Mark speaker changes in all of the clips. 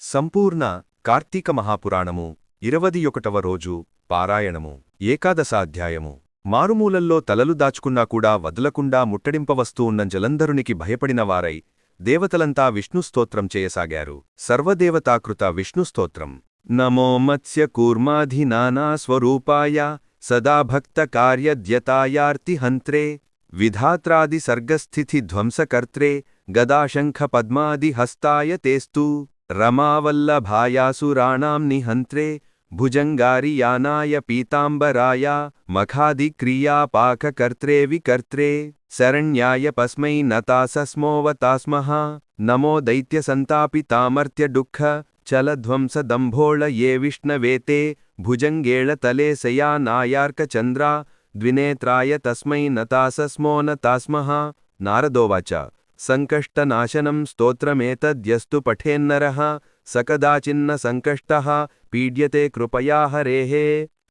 Speaker 1: సంపూర్ణ కార్తీక మహాపురాణము ఇరవది ఒకటవ రోజు పారాయణము ఏకాదశాధ్యాయము. మారుమూలల్లో తలలు దాచుకున్నా కూడా వదలకుండా ముట్టడింపవస్తూ ఉన్న జలంధరునికి భయపడిన వారై దేవతలంతా విష్ణుస్తోత్రం చేయసాగారు. సర్వదేవతాకృత విష్ణుస్తోత్రం నమో మత్స్యకూర్మాధినానాస్వరూపాయ సదాభక్తకార్యద్యతాయార్తిహంత్రే స్వరూపాయ సదా భక్త విధాత్రాది సర్గస్థితి ధ్వంసకర్త్రే గదాశంఖ పద్మాది హస్తాయ रमावल्लभायासुराणां निहन्त्रे, भुजङ्गारियानाय पीताम्बराय, मखादिक्रियापाककर्त्रे विकर्त्रे, शरण्याय पस्मै नतासस्मोवतास्मः, नमो दैत्यसन्तापितामर्त्यडुःख चलध्वंसदम्भोळ ये विष्णवेते भुजङ्गेळतले सयानायार्कचन्द्रा द्विनेत्राय तस्मै नतासस्मो नतास्मः नारदोवाचा। సంకష్టనాశనం స్తోత్రమేతద్యస్తు పఠేన్నరః సకదాచిన్న సంకష్టః పీడ్యతే కృపయా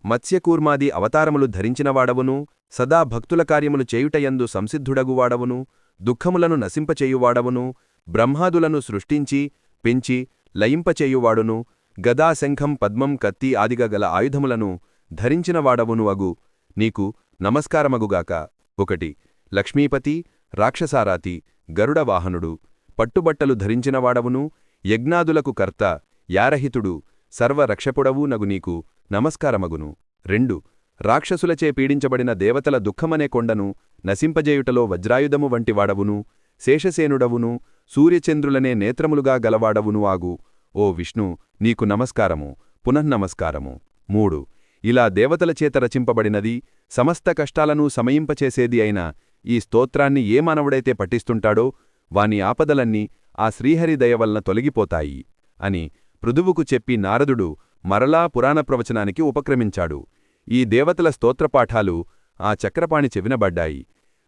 Speaker 1: మత్స్యకూర్మాది అవతారములు ధరించినవాడవును సదా భక్తుల కార్యములు చేయుటయందు సంసిద్ధుడగువాడవును దుఃఖములను నశింపచేయువాడవును బ్రహ్మాదులను సృష్టించి పెంచి లయింపచేయువాడును గదాశంఖం పద్మం కత్తి ఆదిగా గల ఆయుధములను ధరించినవాడవును అగు. నీకు నమస్కారమగుగాక. ఒకటి లక్ష్మీపతి రాక్షసారాతి గరుడవాహనుడు పట్టుబట్టలు ధరించినవాడవును యజ్ఞాదులకు కర్త యారహితుడు సర్వరక్షపుడవు నగు నీకు నమస్కారమగును. రెండు రాక్షసులచే పీడించబడిన దేవతల దుఃఖమనే కొండను నశింపజేయుటలో వజ్రాయుధము వంటివాడవును శేషసేనుడవును సూర్యచంద్రులనే నేత్రములుగా గలవాడవును ఆగు. ఓ విష్ణు నీకు నమస్కారము పునఃనమస్కారము. మూడు ఇలా దేవతలచేత రచింపబడినది సమస్త కష్టాలను సమయింపచేసేది అయిన ఈ స్తోత్రాన్ని ఏ మానవుడైతే పఠిస్తుంటాడో వాని ఆపదలన్నీ ఆ శ్రీహరి దయవలన తొలగిపోతాయి అని పృథువుకు చెప్పి నారదుడు మరలా పురాణ ప్రవచనానికి ఉపక్రమించాడు. ఈ దేవతల స్తోత్రపాఠాలు ఆ చక్రపాణి చెవినబడ్డాయి.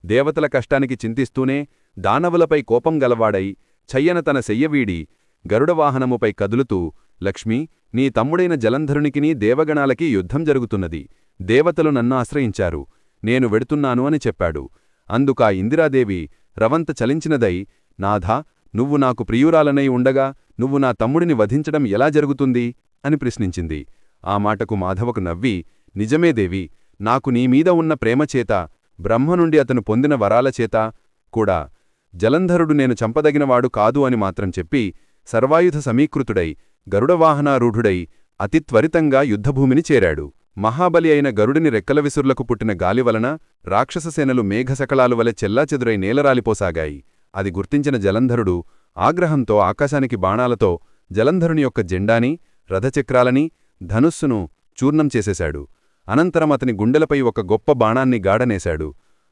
Speaker 1: దేవతల కష్టానికి చింతిస్తూనే దానవులపై కోపం గలవాడై చయ్యన తన శయ్యవీడి గరుడవాహనముపై కదులుతూ లక్ష్మీ నీ తమ్ముడైన జలంధరునికినీ దేవగణాలకి యుద్ధం జరుగుతున్నది. దేవతలు నన్ను ఆశ్రయించారు. నేను వెడుతున్నాను అని చెప్పాడు. అందుకా ఇందిరాదేవి రవంత చలించినదై నాథా నువ్వు నాకు ప్రియురాలనై ఉండగా నువ్వు నా తమ్ముడిని వధించడం ఎలా జరుగుతుంది? అని ప్రశ్నించింది. ఆ మాటకు మాధవకు నవ్వి నిజమే దేవి నాకు నీమీద ఉన్న ప్రేమచేత బ్రహ్మ నుండి అతను పొందిన వరాలచేత కూడా జలంధరుడు నేను చంపదగినవాడు కాదు అని మాత్రం చెప్పి సర్వాయుధ సమీకృతుడై గరుడవాహనారూఢుడై అతి త్వరితంగా యుద్ధభూమిని చేరాడు. మహాబలి అయిన గరుడిని రెక్కల విసుర్లకు పుట్టిన గాలివలన రాక్షససేనలు మేఘసకలాలు వలె చెల్లాచెదురై నేలరాలిపోసాగాయి. అది గుర్తించిన జలంధరుడు ఆగ్రహంతో ఆకాశానికి బాణాలతో జలంధరుని యొక్క జెండాని రథచక్రాలని ధనుస్సును చూర్ణం చేసేశాడు. అనంతరం అతని గుండెలపై ఒక గొప్ప బాణాన్ని గాడనేశాడు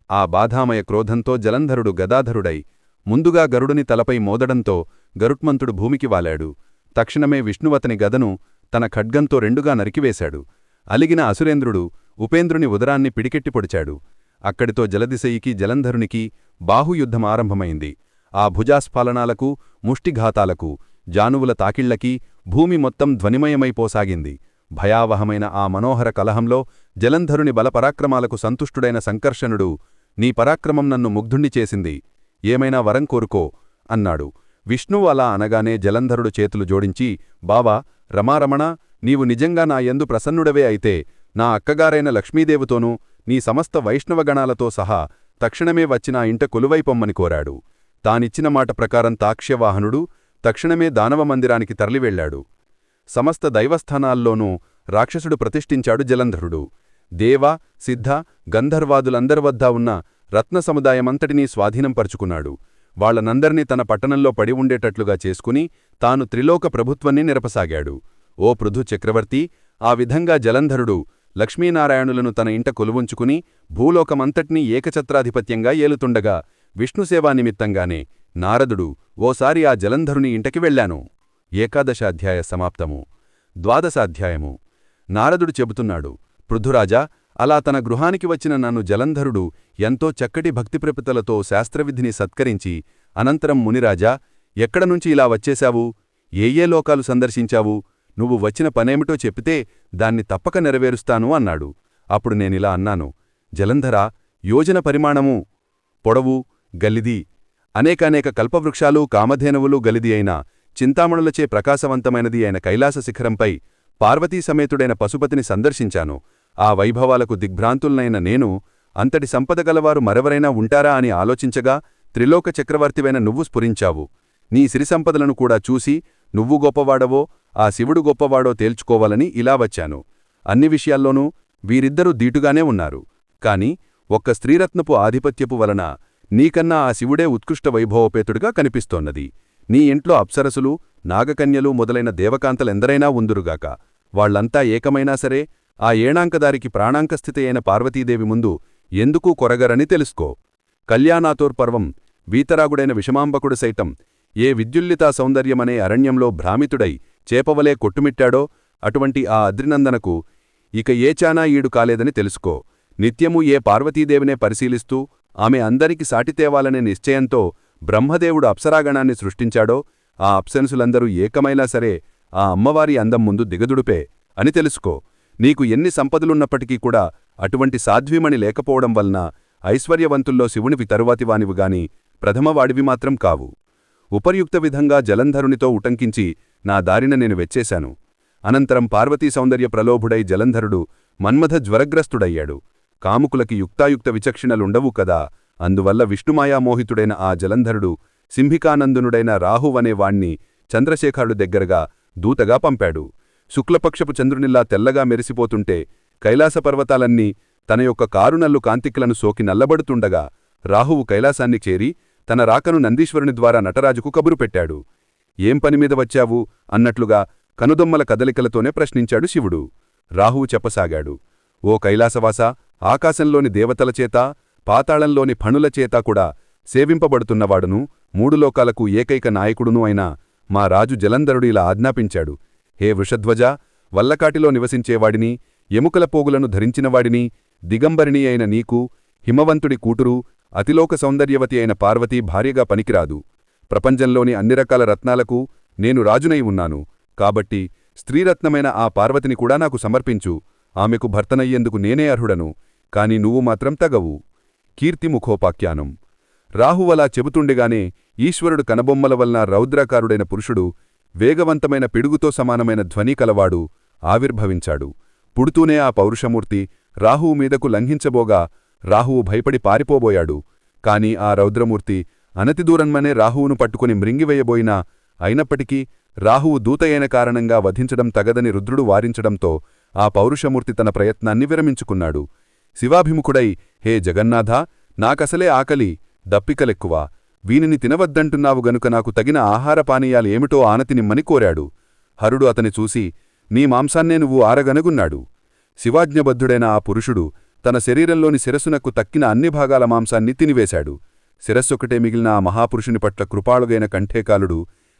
Speaker 1: ఆ బాధామయ క్రోధంతో జలంధరుడు గదాధరుడై ముందుగా గరుడుని తలపై మోదడంతో గరుట్మంతుడు భూమికి వాలాడు. తక్షణమే విష్ణువతని గదను తన ఖడ్గంతో రెండుగా నరికివేశాడు. అలిగిన అసురేంద్రుడు ఉపేంద్రుని ఉదరాన్ని పిడికెట్టి పొడిచాడు. అక్కడితో జలదిశయికి జలంధరునికి బాహుయుద్ధం ఆరంభమైంది. ఆ భుజాస్ఫాలనాలకు ముష్టిఘాతాలకు జానువుల తాకిళ్ళకి భూమి మొత్తం ధ్వనిమయమైపోసాగింది భయావహమైన ఆ మనోహర కలహంలో జలంధరుని బలపరాక్రమాలకు సంతుష్టుడైన సంకర్షణుడు నీ పరాక్రమం నన్ను ముగ్ధుణ్ణి చేసింది. ఏమైనా వరం కోరుకో అన్నాడు. విష్ణువు అలా అనగానే జలంధరుడు చేతులు జోడించి బావా రమారమణ నీవు నిజంగా నా యందు ప్రసన్నుడవే అయితే నా అక్కగారైన లక్ష్మీదేవుతోనూ నీ సమస్త వైష్ణవగణాలతో సహా తక్షణమే వచ్చి నా ఇంట కొలువైపొమ్మని కోరాడు. తానిచ్చిన మాట ప్రకారం తాక్ష్యవాహనుడు తక్షణమే దానవ మందిరానికి తరలివెళ్ళాడు సమస్త దైవస్థానాల్లోనూ రాక్షసుడు ప్రతిష్ఠించాడు జలంధరుడు. దేవ సిద్ధ గంధర్వాదులందరివద్దా ఉన్న రత్న సముదాయమంతటినీ స్వాధీనంపరుచుకున్నాడు వాళ్ళనందర్నీ తన పట్టణంలో పడి ఉండేటట్లుగా చేసుకుని తాను త్రిలోక ప్రభుత్వాన్ని నిరపసాగాడు. ఓ పృథు చక్రవర్తి ఆ విధంగా జలంధరుడు లక్ష్మీనారాయణులను తన ఇంట కొలువుంచుకుని భూలోకమంతటినీ ఏకఛత్రాధిపత్యంగా ఏలుతుండగా విష్ణుసేవా నిమిత్తంగానే నారదుడు ఓసారి ఆ జలంధరుని ఇంటకి వెళ్ళాను ఏకాదశాధ్యాయ సమాప్తము. ద్వాదశాధ్యాయము. నారదుడు చెబుతున్నాడు పృథురాజా అలా తన గృహానికి వచ్చిన నన్ను జలంధరుడు ఎంతో చక్కటి భక్తిప్రపితలతో శాస్త్రవిధిని సత్కరించి అనంతరం మునిరాజా ఎక్కడనుంచి ఇలా వచ్చేశావు? ఏ ఏ లోకాలు సందర్శించావు? నువ్వు వచ్చిన పనేమిటో చెప్పితే దాన్ని తప్పక నెరవేరుస్తాను అన్నాడు. అప్పుడు నేనిలా అన్నాను జలంధరా యోజన పరిమాణము పొడవు గలిది అనేకానేక కల్పవృక్షాలు కామధేనువులు గలిది అయిన
Speaker 2: చింతామణులచే ప్రకాశవంతమైనది అయిన కైలాస శిఖరంపై పార్వతీ సమేతుడైన పశుపతిని సందర్శించాను. ఆ వైభవాలకు దిగ్భ్రాంతులనైన నేను అంతటి సంపద గలవారు మరెవరైనా ఉంటారా అని ఆలోచించగా త్రిలోక చక్రవర్తివైన నువ్వు స్ఫురించావు. నీ సిరిసంపదలను కూడా చూసి నువ్వు గొప్పవాడవో ఆ శివుడు గొప్పవాడో తేల్చుకోవాలని ఇలా వచ్చాను. అన్ని విషయాల్లోనూ వీరిద్దరూ దీటుగానే ఉన్నారు. కాని ఒక్క స్త్రీరత్నపు ఆధిపత్యపు వలన నీకన్నా ఆ శివుడే ఉత్కృష్ట వైభవపేతుడిగా కనిపిస్తోన్నది. నీ ఇంట్లో అప్సరసులు నాగకన్యలు మొదలైన దేవకాంతలెందరైనా ఉందురుగాక. వాళ్ళంతా ఏకమైనా సరే ఆ ఏణాంకదారికి ప్రాణాంకస్థితి అయిన పార్వతీదేవి ముందు ఎందుకూ కొరగరని తెలుసుకో. కళ్యాణాతోర్పర్వం వీతరాగుడైన విషమాంబకుడు సైతం ఏ విద్యుల్లితా సౌందర్యమనే అరణ్యంలో భ్రామితుడై చేపవలే కొట్టుమిట్టాడో అటువంటి ఆ అద్రినందనకు ఇక ఏ చానా ఈడు కాలేదని తెలుసుకో. నిత్యము ఏ పార్వతీదేవినే పరిశీలిస్తూ ఆమె అందరికి సాటితేవాలనే నిశ్చయంతో బ్రహ్మదేవుడు అప్సరాగణాన్ని సృష్టించాడో ఆ అప్సెన్సులందరూ ఏకమైనా సరే ఆ అమ్మవారి అందం ముందు దిగదుడుపే అని తెలుసుకో. నీకు ఎన్ని సంపదలున్నప్పటికీ కూడా అటువంటి సాధ్వీమణి లేకపోవడం వలన ఐశ్వర్యవంతుల్లో శివునివి తరువాతివానివిగాని ప్రథమవాడివి మాత్రం కావు. ఉపర్యుక్త విధంగా జలంధరునితో ఉటంకించి నా దారిన నేను వెచ్చేశాను. అనంతరం పార్వతీ సౌందర్య ప్రలోభుడై జలంధరుడు మన్మథ జ్వరగ్రస్తుడయ్యాడు. కాముకులకి యుక్తాయుక్త విచక్షణలుండవు కదా అందువల్ల విష్ణుమాయామోహితుడైన ఆ జలంధరుడు సింహికానందునుడైన రాహువనే వాణ్ణి చంద్రశేఖరుడు దగ్గరగా దూతగా పంపాడు. శుక్లపక్షపు చంద్రునిలా తెల్లగా మెరిసిపోతుంటే కైలాసపర్వతాలన్నీ తన యొక్క కారునల్లు కాంతిక్లను సోకి నల్లబడుతుండగా రాహువు కైలాసాన్ని చేరి తన రాకను నందీశ్వరుని ద్వారా నటరాజుకు కబురు పెట్టాడు. ఏం పనిమీద వచ్చావు? అన్నట్లుగా కనుదొమ్మల కదలికలతోనే ప్రశ్నించాడు శివుడు. రాహువు చెప్పసాగాడు. ఓ కైలాసవాస ఆకాశంలోని దేవతలచేత పాతాళంలోని ఫణులచేత కూడా సేవింపబడుతున్నవాడును మూడు లోకాలకు ఏకైక నాయకుడును అయిన మా రాజు జలంధరుడు ఇలా ఆజ్ఞాపించాడు. హే వృషధ్వజ వల్లకాటిలో నివసించేవాడిని ఎముకల పోగులను ధరించినవాడిని దిగంబరిణి అయిన నీకు హిమవంతుడి కూటురు అతిలోక సౌందర్యవతి అయిన పార్వతీ భార్యగా పనికిరాదు. ప్రపంచంలోని అన్ని రకాల రత్నాలకు నేను రాజునై ఉన్నాను. కాబట్టి స్త్రీరత్నమైన ఆ పార్వతిని కూడా నాకు సమర్పించు. ఆమెకు భర్తనయ్యేందుకు నేనే అర్హుడను. కాని నువ్వు మాత్రం తగవు. కీర్తిముఖోపాఖ్యానం రాహువలా చెబుతుండగానే ఈశ్వరుడు కనబొమ్మల వలన రౌద్రాకారుడైన పురుషుడు వేగవంతమైన పిడుగుతో సమానమైన ధ్వని కలవాడు ఆవిర్భవించాడు. పుడుతూనే ఆ పౌరుషమూర్తి రాహువు మీదకు లంఘించబోగా రాహువు భయపడి పారిపోబోయాడు. కాని ఆ రౌద్రమూర్తి అనతిదూరన్మనే రాహువును పట్టుకుని మృంగివేయబోయినా అయినప్పటికీ రాహువు దూతయైన కారణంగా వధించడం తగదని రుద్రుడు వారించడంతో ఆ పౌరుషమూర్తి తన ప్రయత్నాన్ని విరమించుకున్నాడు. శివాభిముఖుడై హే జగన్నాథ నాకసలే ఆకలి దప్పికలెక్కువ. వీనిని తినవద్దంటున్నావు గనుక నాకు తగిన ఆహారపానీయాలు ఏమిటో ఆనతినిమ్మని కోరాడు. హరుడు అతని చూసి నీ మాంసాన్నే నువ్వు ఆరగనగున్నాడు. శివాజ్ఞబద్ధుడైన ఆ పురుషుడు తన శరీరంలోని శిరస్సునకు తక్కిన అన్ని భాగాల మాంసాన్ని తినివేశాడు. శిరస్సొకటే మిగిలిన ఆ మహాపురుషుని పట్ల కృపాళుగైన కంఠేకాలుడు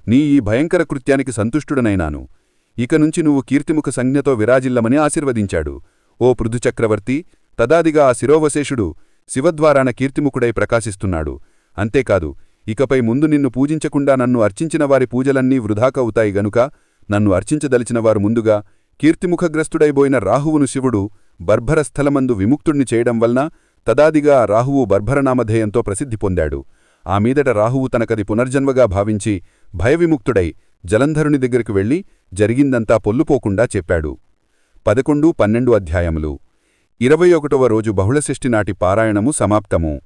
Speaker 2: నీ ఈ భయంకర కృత్యానికి సంతుష్టుడనైనాను. ఇక నుంచి నువ్వు కీర్తిముఖ సంజ్ఞతో విరాజిల్లమని ఆశీర్వదించాడు. ఓ పృథుచక్రవర్తి తదాదిగా ఆ శిరోవశేషుడు శివద్వారాన కీర్తిముఖుడై ప్రకాశిస్తున్నాడు. అంతేకాదు ఇకపై ముందు నిన్ను పూజించకుండా నన్ను అర్చించిన వారి పూజలన్నీ వృధాకవుతాయి గనుక నన్ను అర్చించదలిచినవారు ముందుగా కీర్తిముఖగ్రస్తుడైబోయిన రాహువును శివుడు బర్భరస్థలమందు విముక్తుణ్ణి చేయడం వలన తదాదిగా రాహువు బర్భరనామధేయంతో ప్రసిద్ధి పొందాడు. ఆ మీదట రాహువు తనకది పునర్జన్మగా భావించి భయవిముక్తుడై జలంధరుని దగ్గరికి వెళ్ళి జరిగిందంతా పొల్లుపోకుండా చెప్పాడు. పదకొండు పన్నెండు అధ్యాయములు. ఇరవై ఒకటవ రోజు బహుళశిష్టి నాటి పారాయణము సమాప్తము.